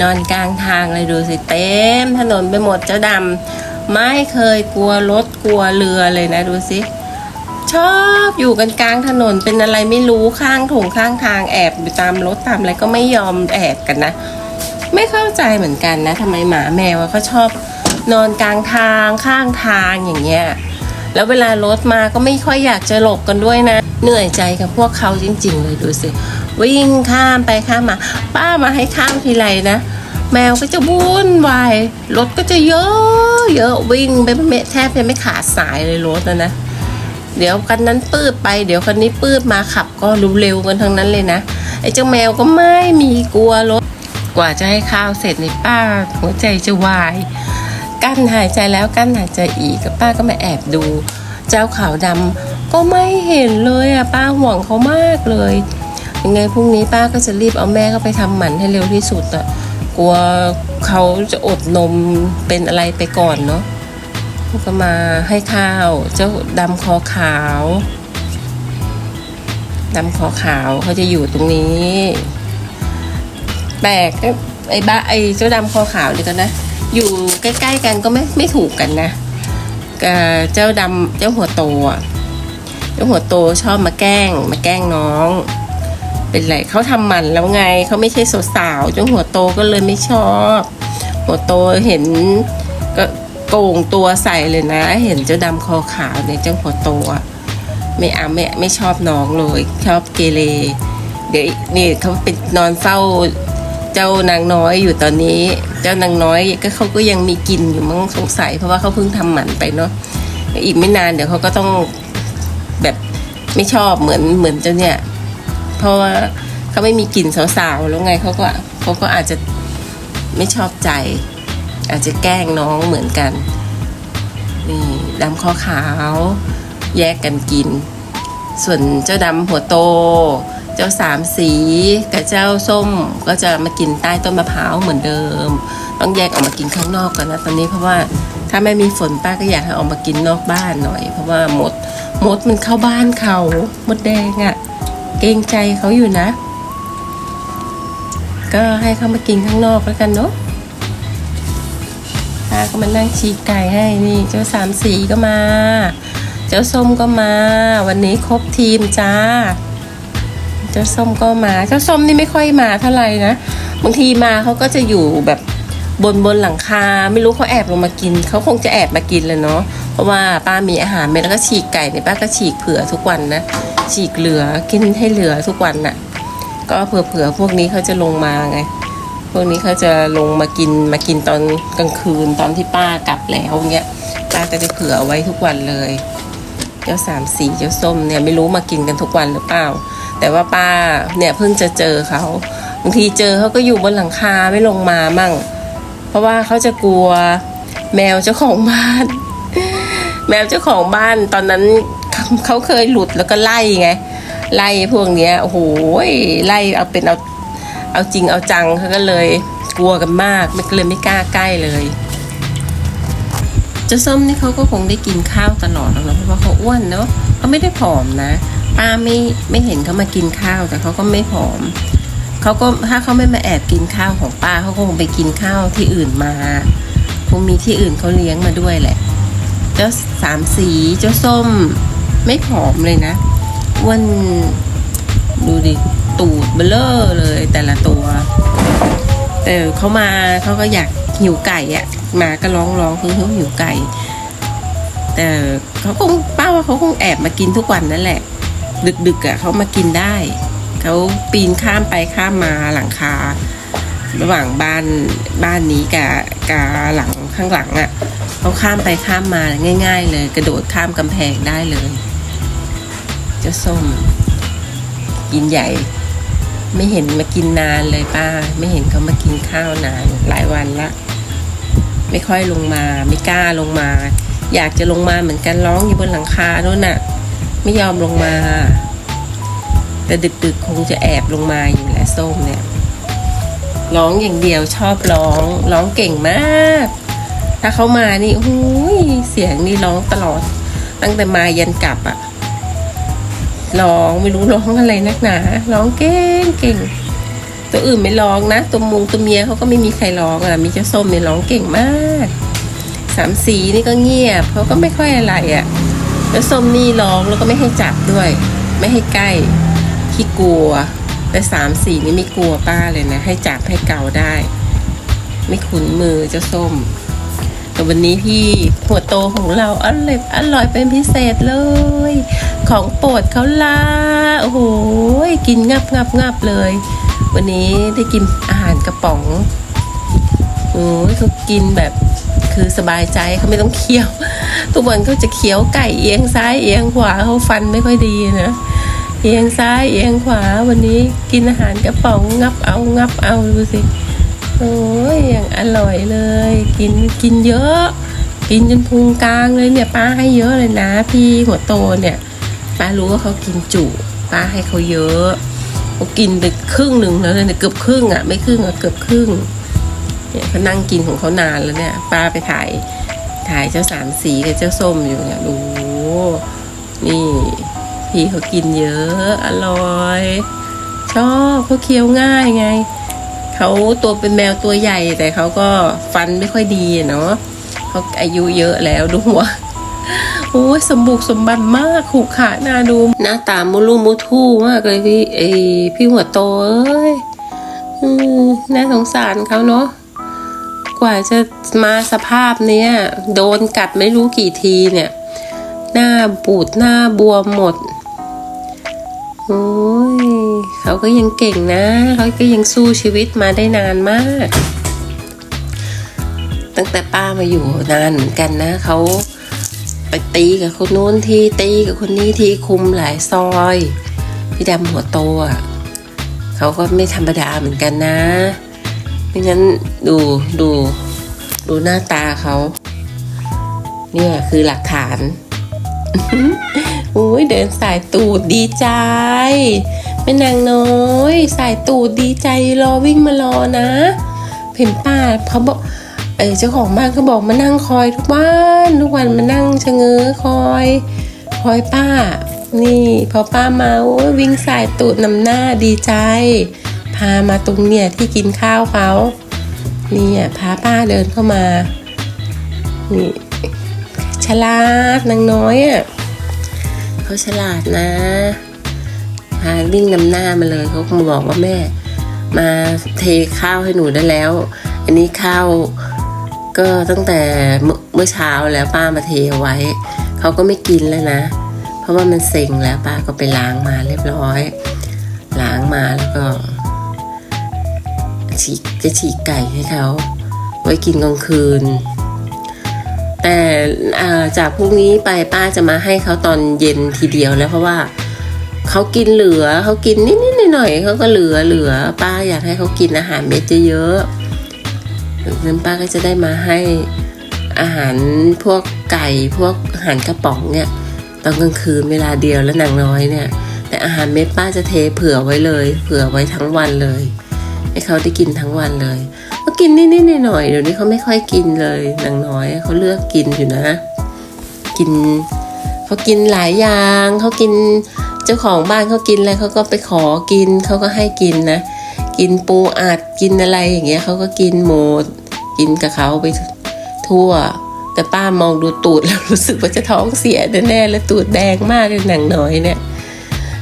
นอนกลางทางเลยดูสิเต็มถนนไปหมดเจ้าดำไม่เคยกลัวรถกลัวเรือเลยนะดูสิชอบอยู่กันกลางถนนเป็นอะไรไม่รู้ข้างถุงข้างทางแอบอยู่ตามรถตามอะไรก็ไม่ยอมแอบกันนะ ไม่เข้าใจเหมือนกันนะทำไมหมาแมวเขาชอบนอนกลางทางข้างทางอย่างเงี้ยแล้วเวลารถมาก็ไม่ค่อยอยากจะหลบกันด้วยนะ เหนื่อยใจกับพวกเขาจริง ๆ เลยดูสิ วิ่งข้ามไปข้ามมา ป้ามาให้ข้ามทีไรนะ แมวก็จะวุ่นวายรถก็จะเยอะเยอะวิ่งไปไม่แทบจะไม่ขาดสายเลยรถนะนะเดี๋ยวคันนั้นปืดไปเดี๋ยวคันนี้ปืดมาขับก็เร็วกันทั้งนั้นเลยนะไอ้เจ้าแมวก็ไม่มีกลัวรถ กว่าจะให้ข้าวเสร็จในป้าหัวใจจะวาย กั้นหายใจแล้วกั้นหายใจอีกกับป้าก็มาแอบดู เจ้าขาวดำก็ไม่เห็นเลยอะป้าห่วงเขามากเลย ยังไงพรุ่งนี้ป้าก็จะรีบเอาแม่เขาไปทำหมันให้เร็วที่สุดอะกลัวเขาจะอดนมเป็นอะไรไปก่อนเนาะก็มาให้ข้าวเจ้าดำคอขาวดำคอขาวเขาจะอยู่ตรงนี้แปลกไอ้บ้าไอ้เจ้าดำคอขาวนี่ก็นะ อยู่ใกล้ๆกันก็ไม่ไม่ถูกกันนะกับเจ้าดำเจ้าหัวโตอะเจ้าหัวโตชอบมาแกล้งมาแกล้งน้อง เป็นไรเขาทำหมันแล้วไงเขาไม่ใช่สาวๆเจ้าหัวโตก็เลยไม่ชอบ หัวโตเห็นก็โก่งตัวใส่เลยนะ เห็นเจ้าดำคอขาวเนี่ยเจ้าหัวโตอะไม่อาไม่ไม่ชอบน้องเลยชอบเกเรเดี๋ยวนี่เขาเป็นนอนเฝ้าเจ้านางน้อยอยู่ตอนนี้ เจ้านางน้อยก็เขาก็ยังมีกินอยู่มั้งสงสัย เพราะว่าเขาเพิ่งทำหมันไปเนาะอีกไม่นานเดี๋ยวเขาก็ต้องแบบไม่ชอบเหมือนเหมือนเจ้าเนี่ย เพราะว่าเขาไม่มีกลิ่นสาวๆแล้วไงเขาก็เขาก็อาจจะไม่ชอบใจ อาจจะแกล้งน้องเหมือนกันนี่ดำคอขาว แยกกันกิน ส่วนเจ้าดำหัวโต เจ้าสามสีกับเจ้าส้มก็จะมากินใต้ต้นมะพร้าวเหมือนเดิม ต้องแยกออกมากินข้างนอกกันนะตอนนี้เพราะว่าถ้าไม่มีฝนป้าก็อยากให้ออกมากินนอกบ้านหน่อย เพราะว่ามดมดมันเข้าบ้านเขามดแดงอะ่ะ เกรงใจเขาอยู่นะ ก็ให้เขามากินข้างนอกแล้วกันเนาะป้าก็มานั่งชีกไก่ให้นี่เจ้าสามสีก็มา เจ้าส้มก็มา วันนี้ครบทีมจ้า เจ้าส้มก็มา เจ้าส้มนี่ไม่ค่อยมาเท่าไหร่นะบางทีมาเขาก็จะอยู่แบบบนบนหลังคา ไม่รู้เขาแอบลงมากินเขาคงจะแอบมากินเลยเนาะ ราะว่าป้ามีอาหารเม็ดแล้วก็ฉีกไก่เนี่ยป้าก็ฉีกเผื่อทุกวันนะฉีกเหลือกินให้เหลือทุกวันน่ะ ก็เผื่อเผื่อๆพวกนี้เขาจะลงมาไง พวกนี้เขาจะลงมากินมากินตอนกลางคืนตอนที่ป้ากลับแล้วเงี้ยป้าก็จะเผื่อไว้ทุกวันเลย เจ้าสามสีเจ้าส้มเนี่ยไม่รู้มากินกันทุกวันหรือเปล่า แต่ว่าป้าเนี่ยเพิ่งจะเจอเขาบางทีเจอเขาก็อยู่บนหลังคาไม่ลงมามั่ง เพราะว่าเขาจะกลัวแมวเจ้าของบ้าน แมวเจ้าของบ้านตอนนั้นเขาเคยหลุดแล้วก็ไล่ไง ไล่พวกเนี้ยโอ้โหไล่เอาเป็นเอาเอาจริงเอาจังเขาก็เลยกลัวกันมากไม่เลยไม่กล้าใกล้เลยเจ้าส้มนี่เขาก็คงได้กินข้าวตลอดแล้วนะเพราะว่าเขาอ้วนเนาะเขาไม่ได้ผอมนะป้าไม่ไม่เห็นเขามากินข้าวแต่เขาก็ไม่ผอมเขาก็ถ้าเขาไม่มาแอบกินข้าวของป้าเขาก็คงไปกินข้าวที่อื่นมา คงมีที่อื่นเขาเลี้ยงมาด้วยแหละ เจ้าสามสีเจ้าส้ม ไม่ผอมเลยนะอ้วนดูดิ ตูดเบลเลอร์เลยแต่ละตัว แต่เขามาเขาก็อยากหิวไก่อะมาก็ร้องร้องคือเขาหิวไก่ แต่เขาคงป้าว่าเขาคงแอบมากินทุกวันนั่นแหละ ดึกๆอะเขามากินได้เขาปีนข้ามไปข้ามมาหลังคา ระหว่างบ้านบ้านนี้กับกับหลังข้างหลังอะ เขาข้ามไปข้ามมาง่าย ๆ เลย กระโดดข้ามกำแพงได้เลย เจ้าส้ม กินใหญ่ ไม่เห็นมากินนานเลยป้า ไม่เห็นเขามากินข้าวนานหลายวันละ ไม่ค่อยลงมา ไม่กล้าลงมา อยากจะลงมาเหมือนกันร้องอยู่บนหลังคาโน่นน่ะ ไม่ยอมลงมา แต่ดึกๆคงจะแอบลงมาอยู่แหละส้มเนี่ยร้องอย่างเดียวชอบร้อง ร้องเก่งมาก ถ้าเขามานี่โอ้ยเสียงนี่ร้องตลอด ตั้งแต่มายันกลับอะร้องไม่รู้ร้องอะไรนักหนาร้องเก่งเก่งตัวอื่นไม่ร้องนะ ตัวมุงตัวเมียเขาก็ไม่มีใครร้องอะ มีเจ้าส้มเนี่ยร้องเก่งมากสามสีนี่ก็เงียบเขาก็ไม่ค่อยอะไรอะเจ้าส้มนี่ร้องแล้วก็ไม่ให้จับด้วย ไม่ให้ใกล้ขี้กลัว แต่สามสีนี่ไม่กลัวป้าเลยนะ ให้จับให้เกาได้ ไม่ขุนมือเจ้าส้ม วันนี้พี่หัวโตของเราอร่อยอร่อยเป็นพิเศษเลย ของโปรดเขาละโอ้โหกินงับงับงับเลย วันนี้ได้กินอาหารกระป๋องโอ้ยเขากินแบบคือสบายใจเขาไม่ต้องเคี้ยว ทุกวันเขาจะเคี้ยวไก่เอียงซ้ายเอียงขวาเขาฟันไม่ค่อยดีนะเอียงซ้ายเอียงขวาวันนี้กินอาหารกระป๋องงับเอางับเอาดูสิ โอ้ยอย่างอร่อยเลย กินกินเยอะ กินจนพุงกลางเลยเนี่ยป้าให้เยอะเลยนะ พี่หัวโตเนี่ยป้ารู้ว่าเขากินจุป้าให้เขาเยอะเขากินไปครึ่งหนึ่งแล้วเนี่ยเกือบครึ่งอะไม่ครึ่งอะเกือบครึ่งเนี่ยเขานั่งกินของเขานานแล้วเนี่ย ป้าไปถ่ายถ่ายเจ้าสามสีกับเจ้าส้มอยู่เนี่ยดูนี่พี่เขากินเยอะ อร่อย ชอบเขาเคี้ยวง่ายไง เขาตัวเป็นแมวตัวใหญ่แต่เขาก็ฟันไม่ค่อยดีเนาะเขาอายุเยอะแล้วดูหัวโอ้ยสมบุกสมบันมากขู่ขาหน้าดูหน้าตามุลูมุทู่มากเลยพี่เอพี่หัวโตเอ้ยน่าสงสารเขาเนาะกว่าจะมาสภาพเนี้ยโดนกัดไม่รู้กี่ทีเนี่ย หน้าปูดหน้าบวมหมด โอ้ย เขาก็ยังเก่งนะ เขาก็ยังสู้ชีวิตมาได้นานมาก ตั้งแต่ป้ามาอยู่นานเหมือนกันนะ เขาไปตีกับคนนู้นที่ตีกับคนนี้ที่คุมหลายซอยพี่ดำหัวโตอะเขาก็ไม่ธรรมดาเหมือนกันนะ ไม่งั้นดูดูดูหน้าตาเขา เนี่ยคือหลักฐานโอ้ยเดินสายตูดดีใจ ม่นางน้อยสายตูดดีใจรอวิ่งมารอนะเห็นป้าเขาบอกเออเจ้าของบ้านเขาบอกมานั่งคอยทุกวันทุกวันมานั่งชะเง้อคอย คอยป้า นี่พอป้ามาวิ่งสายตูดนำหน้าดีใจ พามาตรงเนี่ยที่กินข้าวเขาเนี่ยพาป้าเดินเข้ามา นี่ฉลาดนางน้อยอะเขาฉลาดนะ พาวิ่งนำหน้ามาเลยเขาคงบอกว่าแม่ มาเทข้าวให้หนูได้แล้ว อันนี้ข้าวก็ตั้งแต่เมื่อเช้าแล้วป้ามาเทเอาไว้เขาก็ไม่กินแล้วนะ เพราะว่ามันเซ็งแล้วป้าก็ไปล้างมาเรียบร้อย ล้างมาแล้วก็ฉีกจะฉีกไก่ให้เขาไว้กินกลางคืน แต่จากพรุ่งนี้ไปป้าจะมาให้เขาตอนเย็นทีเดียวแล้วเพราะว่า เขากินเหลือเขากินนิดๆหน่อยๆเขาก็เหลือเหลือป้าอยากให้เขากินอาหารเม็ดเยอะๆนั้นป้าก็จะได้มาให้อาหารพวกไก่พวกอาหารกระป๋องเนี่ยตอนกลางคืนเวลาเดียวแล้วนางน้อยเนี่ย แต่อาหารเม็ดป้าจะเทเผื่อไว้เลย เผื่อไว้ทั้งวันเลย ให้เขาได้กินทั้งวันเลยก็กินนิดๆหน่อยๆเดี๋ยวนี้เขาไม่ค่อยกินเลยนางน้อยเขาเลือกกินอยู่นะ กินเขากินหลายอย่างเขากิน จ้าของบ้านเขากินอะไรเขาก็ไปขอกินเขาก็ให้กินนะ กินปูอัดกินอะไรอย่างเงี้ยเขาก็กินหมด กินกับเขาไปทั่ว แต่ป้ามองดูตูดแล้วรู้สึกว่าจะท้องเสียแน่ๆแล้วตูดแดงมากเลยหนังน้อยเนี่ย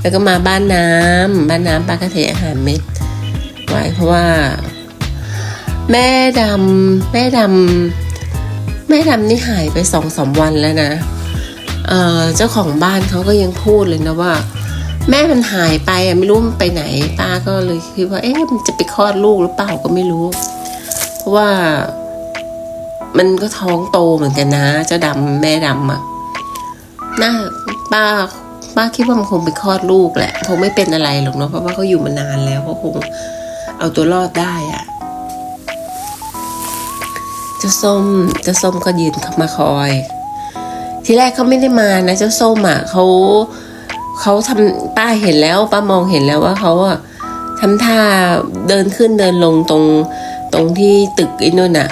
แล้วก็มาบ้านน้ำบ้านน้ำป้าก็เทอาหารเม็ดไว้เพราะว่า แม่ดำแม่ดำแม่ดำนี่หายไปสองสามวันแล้วนะ เเจ้าของบ้านเขาก็ยังพูดเลยนะว่า แม่มันหายไปอะไม่รู้มันไปไหน ป้าก็เลยคิดว่า เอ๊ะมันจะไปคลอดลูกหรือเปล่าก็ไม่รู้ เพราะว่ามันก็ท้องโตเหมือนกันนะ เจ้าดำแม่ดำอะน่าป้าป้าคิดว่ามันคงไปคลอดลูกแหละคงไม่เป็นอะไรหรอกเนาะเพราะว่าเขาอยู่มานานแล้วเขาคงเอาตัวรอดได้อะเจ้าส้มเจ้าส้มก็ยืนเข้ามาคอย ทีแรกเขาไม่ได้มานะเจ้าส้มอะเขาเขาทำป้าเห็นแล้วป้ามองเห็นแล้วว่าเขาอะทำท่าเดินขึ้นเดินลงตรงตรงที่ตึกไอ้นู่นอะ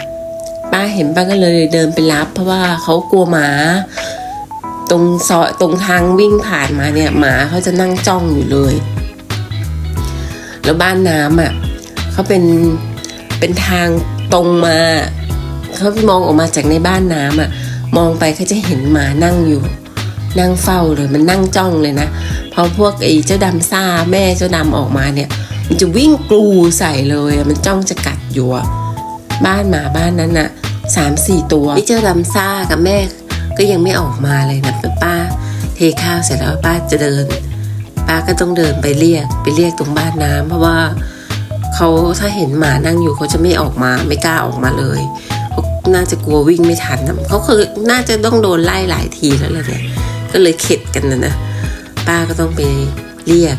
ป้าเห็นป้าก็เลยเดินไปรับ เพราะว่าเขากลัวหมา ตรงซอยตรงทางวิ่งผ่านมาเนี่ยหมาเขาจะนั่งจ้องอยู่เลย แล้วบ้านน้ำอะเขาเป็นเป็นทางตรงมาเขามองออกมาจากในบ้านน้ำอะ มองไปเขาจะเห็นหมานั่งอยู่ นั่งเฝ้าเลยมันนั่งจ้องเลยนะพอพวกไอ้เจ้าดำซ่าแม่เจ้าดำออกมาเนี่ย มันจะวิ่งกลูใส่เลยมันจ้องจะกัดอยู่บ้านหมาบ้านนั้นอะสามสี่ตัวไอ้เจ้าดำซ่ากับแม่ก็ยังไม่ออกมาเลยนะป้า เทข้าวเสร็จแล้วป้าจะเดิน ป้าก็ต้องเดินไปเรียกไปเรียกตรงบ้านน้ำเพราะว่าเขาถ้าเห็นหมานั่งอยู่เขาจะไม่ออกมาไม่กล้าออกมาเลย น่าจะกลัววิ่งไม่ทันนะเขาคือน่าจะต้องโดนไล่หลายทีแล้วแหละเนี่ยก็เลยเข็ดกันนะนะป้าก็ต้องไปเรียก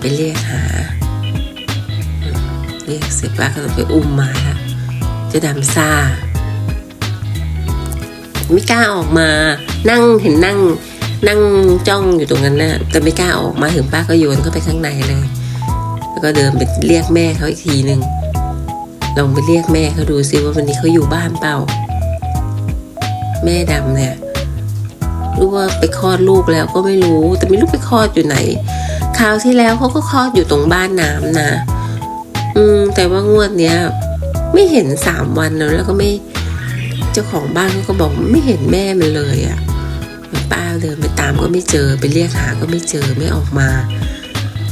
ไปเรียกหา เรียกเสร็จป้าก็ต้องไปอุ้มมาละจะดำซ่าไม่กล้าออกมา นั่งเห็นนั่ง นั่งจ้องอยู่ตรงนั้นนะแต่ไม่กล้าออกมาถึงป้าก็โยนเข้าไปข้างในเลย แล้วก็เดินไปเรียกแม่เขาอีกทีหนึ่ง ลองไปเรียกแม่เขาดูซิว่าวันนี้เขาอยู่บ้านเปล่า แม่ดำเนี่ยรู้ว่าไปคลอดลูกแล้วก็ไม่รู้ แต่ไม่รู้ไปคลอดอยู่ไหนคราวที่แล้วเขาก็คลอดอยู่ตรงบ้านน้ำนะ อืม แต่ว่างวดเนี้ย ไม่เห็นสามวันแล้วแล้วก็ไม่ เจ้าของบ้านเขาก็บอกไม่เห็นแม่มันเลยอะ่ะป้าเดินไปตามก็ไม่เจอไปเรียกหาก็ไม่เจอไม่ออกมา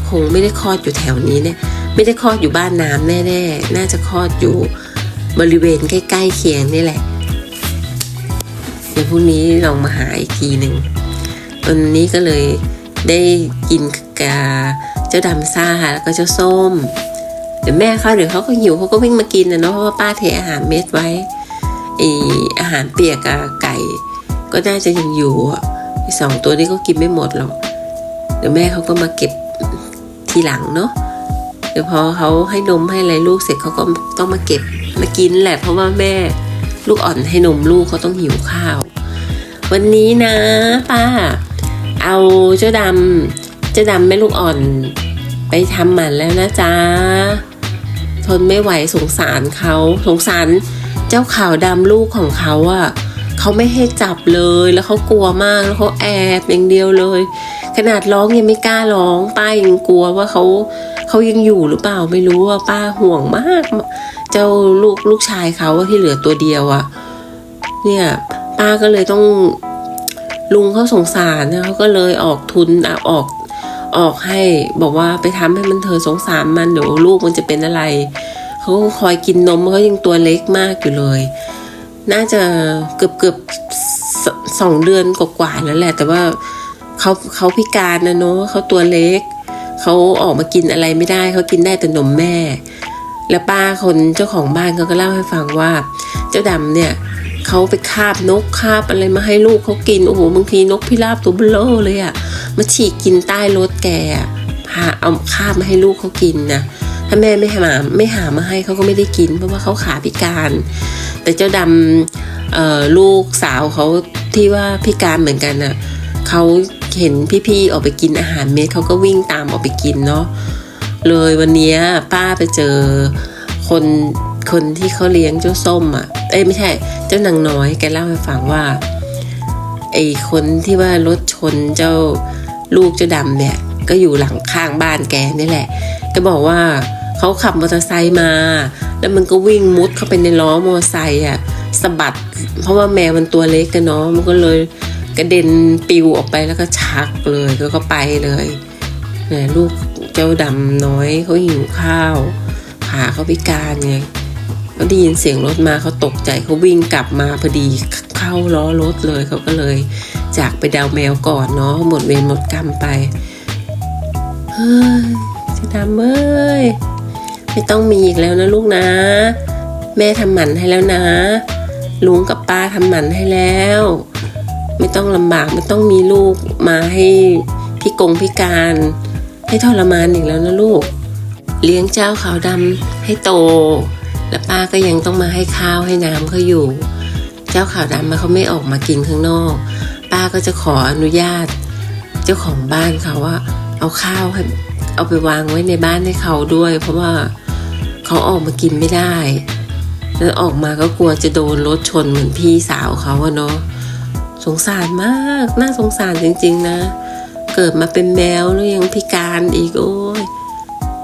คงไม่ได้คลอดอยู่แถวนี้เนี่ย ไม่ได้คลอดอยู่บ้านน้ำแน่ๆ น่าจะคลอดอยู่บริเวณใกล้ๆเคียงนี่แหละ เดี๋ยวพรุ่งนี้ลองมาหาอีกทีหนึ่งวันนี้ก็เลยได้กินกาเจ้าดำซ่าแล้วก็เจ้าส้มเดี๋ยวแม่เขาเดี๋ยวเขาก็หิวเขาก็วิ่งมากินนะเนาะเพราะว่าป้าเทอาหารเม็ดไว้ไออาหารเปียกกับไก่ ก็น่าจะยังอยู่อะสองตัวนี้ก็กินไม่หมดหรอกเดี๋ยวแม่เขาก็มาเก็บทีหลังเนาะ เดี๋ยวพอเขาให้นมให้อะไรลูกเสร็จเขาก็ต้องมาเก็บมากินแหละเพราะว่าแม่ลูกอ่อนให้นมลูกเขาต้องหิวข้าว วันนี้นะป้า เอาเจ้าดำเจ้าดำแม่ลูกอ่อนไปทำหมันแล้วนะจ๊ะทนไม่ไหวสงสารเขาสงสารเจ้าขาวดำลูกของเขาอะเขาไม่ให้จับเลยแล้วเขากลัวมากแล้วเขาแอบอย่างเดียวเลย ขนาดร้องยังไม่กล้าร้องป้ายังกลัวว่าเขา เขายังอยู่หรือเปล่าไม่รู้ว่าป้าห่วงมาก เจ้าลูกลูกชายเขาที่เหลือตัวเดียวอะเนี่ย ป้าก็เลยต้องลุงเขาสงสารนะเขาก็เลยออกทุนอออกออกให้บอกว่าไปทำให้มันเธอสงสารมันเดี๋ยวลูกมันจะเป็นอะไรเขาก็คอยกินนมเขายังตัวเล็กมากอยู่เลย น่าจะเกือบเกือบสสองเดือนกว่าๆแล้วแหละ แต่ว่าเขาเขาพิการนะเนาะเขาตัวเล็ก เขาออกมากินอะไรไม่ได้เขากินได้แต่นมแม่ แล้วป้าคนเจ้าของบ้านเขาก็เล่าให้ฟังว่า เจ้าดำเนี่ยเขาไปคาบนกคาบอะไรมาให้ลูกเขากินโอ้โหบางทีนกพิราบตัวเบลอเลยอะมาฉีกกินใต้รถแกพาเอาคาบมาให้ลูกเขากินนะถ้าแม่ไม่หาไม่หามาให้เขาก็ไม่ได้กิน เพราะว่าเขาขาพิการ แต่เจ้าดำลูกสาวเขาที่ว่าพิการเหมือนกันน่ะเขา เห็นพี่ๆออกไปกินอาหารเม็ดเขาก็วิ่งตามออกไปกินเนาะเลยวันนี้ป้าไปเจอคนคนที่เขาเลี้ยงเจ้าส้มอะ เอ้ยไม่ใช่ เจ้านางน้อยแกเล่าให้ฟังว่าไอ้คนที่ว่ารถชนเจ้าลูกเจ้าดำเนี่ย ก็อยู่หลังข้างบ้านแกนี่แหละก็บอกว่าเขาขับมอเตอร์ไซค์มา แล้วมันก็วิ่งมุดเข้าไปในล้อมอเตอร์ไซค์อะสะบัด เพราะว่าแมวมันตัวเล็กกันเนาะมันก็เลย กระเด็นปิวออกไปแล้วก็ชักเลยแล้วก็ไปเลยเนี่ยลูกเจ้าดำน้อยเขาหิวข้าวขาเขาพิการไงเขาได้ยินเสียงรถมาเขาตกใจเขาวิ่งกลับมาพอดีเข้าล้อรถเลยเขาก็เลย จากไปดาวแมวก่อนเนาะหมดเวรหมดกรรมไปเฮ้ยเจะดำเอ้ยไม่ต้องมีอีกแล้วนะลูกนะ แม่ทำหมันให้แล้วนะลุงกับป้าทำหมันให้แล้ว ไม่ต้องลำบากไม่ต้องมีลูกมาให้พิกงพิการ ให้ทรมานอีกแล้วนะลูก เลี้ยงเจ้าขาวดำให้โต แล้วป้าก็ยังต้องมาให้ข้าวให้น้ำเขาอยู่ เจ้าขาวดำมาเขาไม่ออกมากินข้างนอก ป้าก็จะขออนุญาต เจ้าของบ้านเขาว่า เอาข้าวให้เอาไปวางไว้ในบ้านให้เขาด้วย เพราะว่าเขาออกมากินไม่ได้แล้วออกมาก็กลัวจะโดนรถชนเหมือนพี่สาวเขาอะเนาะ สงสารมาก น่าสงสารจริง ๆ นะ เกิดมาเป็นแมวแล้วยังพิการอีกโอ้ย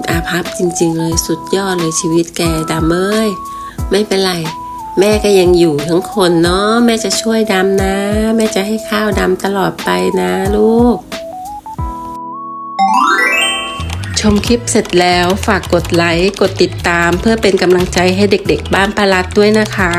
อาภัพจริง ๆ เลยสุดยอดเลยชีวิตแกดำเอ้ยไม่เป็นไร แม่ก็ยังอยู่ทั้งคนเนาะแม่จะช่วยดำนะ แม่จะให้ข้าวดำตลอดไปนะลูก ชมคลิปเสร็จแล้วฝากกดไลค์ กดติดตามเพื่อเป็นกำลังใจให้เด็กๆ บ้านปารัดด้วยนะคะ